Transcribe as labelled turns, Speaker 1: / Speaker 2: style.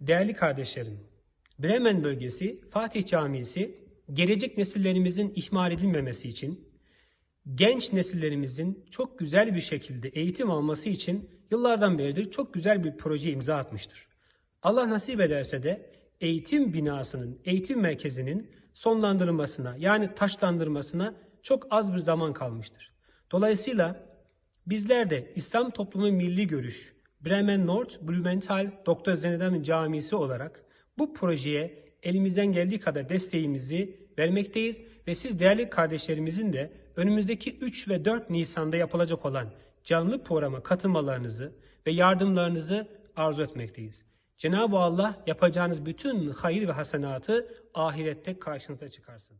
Speaker 1: Değerli kardeşlerim, Bremen bölgesi Fatih Camisi gelecek nesillerimizin ihmal edilmemesi için, genç nesillerimizin çok güzel bir şekilde eğitim alması için yıllardan beridir çok güzel bir proje imza atmıştır. Allah nasip ederse de eğitim binasının, eğitim merkezinin sonlandırılmasına yani taşlandırmasına çok az bir zaman kalmıştır. Dolayısıyla bizler de İslam Toplumu Milli Görüş, Bremen Nord Blumenthal Doktor Zenedem Camisi olarak bu projeye elimizden geldiği kadar desteğimizi vermekteyiz ve siz değerli kardeşlerimizin de önümüzdeki 3 ve 4 Nisan'da yapılacak olan canlı programa katılmalarınızı ve yardımlarınızı arzu etmekteyiz. Cenab-ı Allah yapacağınız bütün hayır ve hasenatı ahirette karşınıza çıkarsın.